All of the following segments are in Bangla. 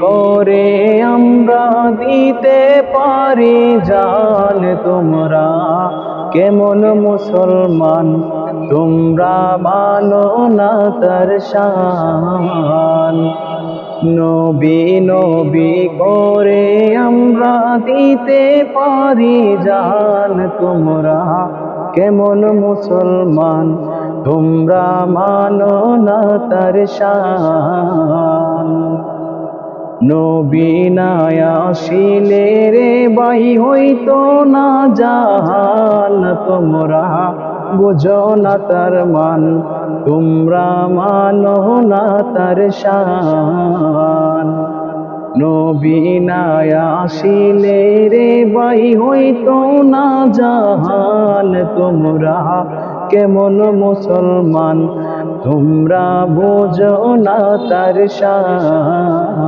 করে আমরা দিতে পারি জান তোমরা। কেমন মুসলমান তোমরা মানো না তার শান। নবী নবী করে আমরা দিতে পারি জান তোমরা। কেমন মুসলমান তোমরা মানো না তার শান। নবী নাই আসিলে রে বাই হইতো না জাহান। তোমরা বুঝো না তার মান, তোমরা মানো না তার শান। নবী নাই আসিলে রে বাই হইতো না জাহান। তোমরা কেমন মুসলমান, তোমরা বোঝো না তার শান।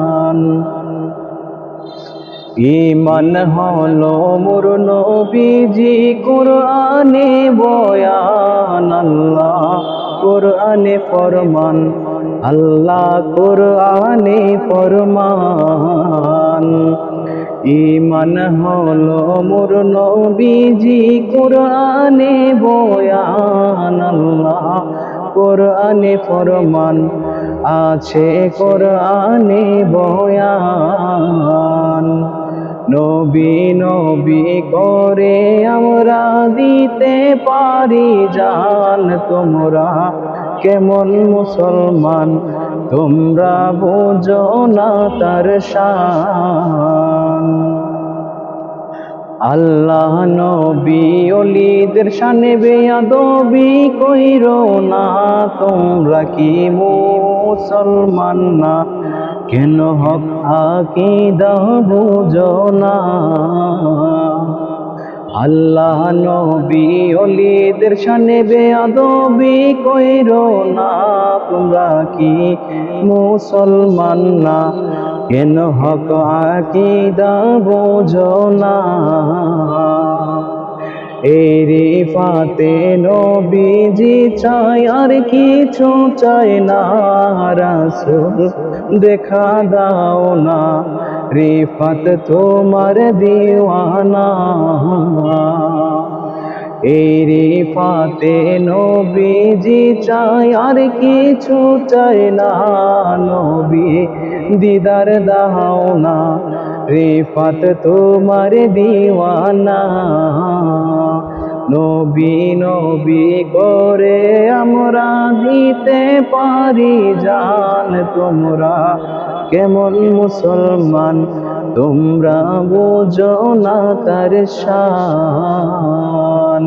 ইমান। হলো মোর নবীজি, কোরআনে বয়ান আল্লাহ, কোরআনে ফরমান, আল্লাহ কোরআনে ফরমান। ইমান হলো মোর নবীজি, কোরআনে বয়ান আল্লাহ, কোরআনে ফরমান আছে কোরআনে বয়ান। নবী নবী করে আমরা দিতে পারি জান। তোমরা কেমন মুসলমান, তোমরা বোঝো না তার শান। আল্লাহ নবী অলিদের শানে বেয়াদবি কইরো না, তোমরা কি মুসলমান না? কেন হক আকিদা বুঝো না? আল্লাহ নবী অলিদের শানে বেয়াদবি কইরো না, তোমরা কি মুসলমান না? কেন হক আকিদা বোঝো না? এরি ফাতে নবীজি চাই আর কিছু চাই না। রাসুল দেখা দাও না। রিফাত তোমার দিওয়ানা। এরি ফাতে নবীজি চাই আর কিছু চাই না নবী। দিদার দাও না রিফাত তোমার দিওয়ানা। নবী নবী করে আমরা দিতে পারি জান তোমরা। কেমন মুসলমান তোমরা বোঝো না তার শান।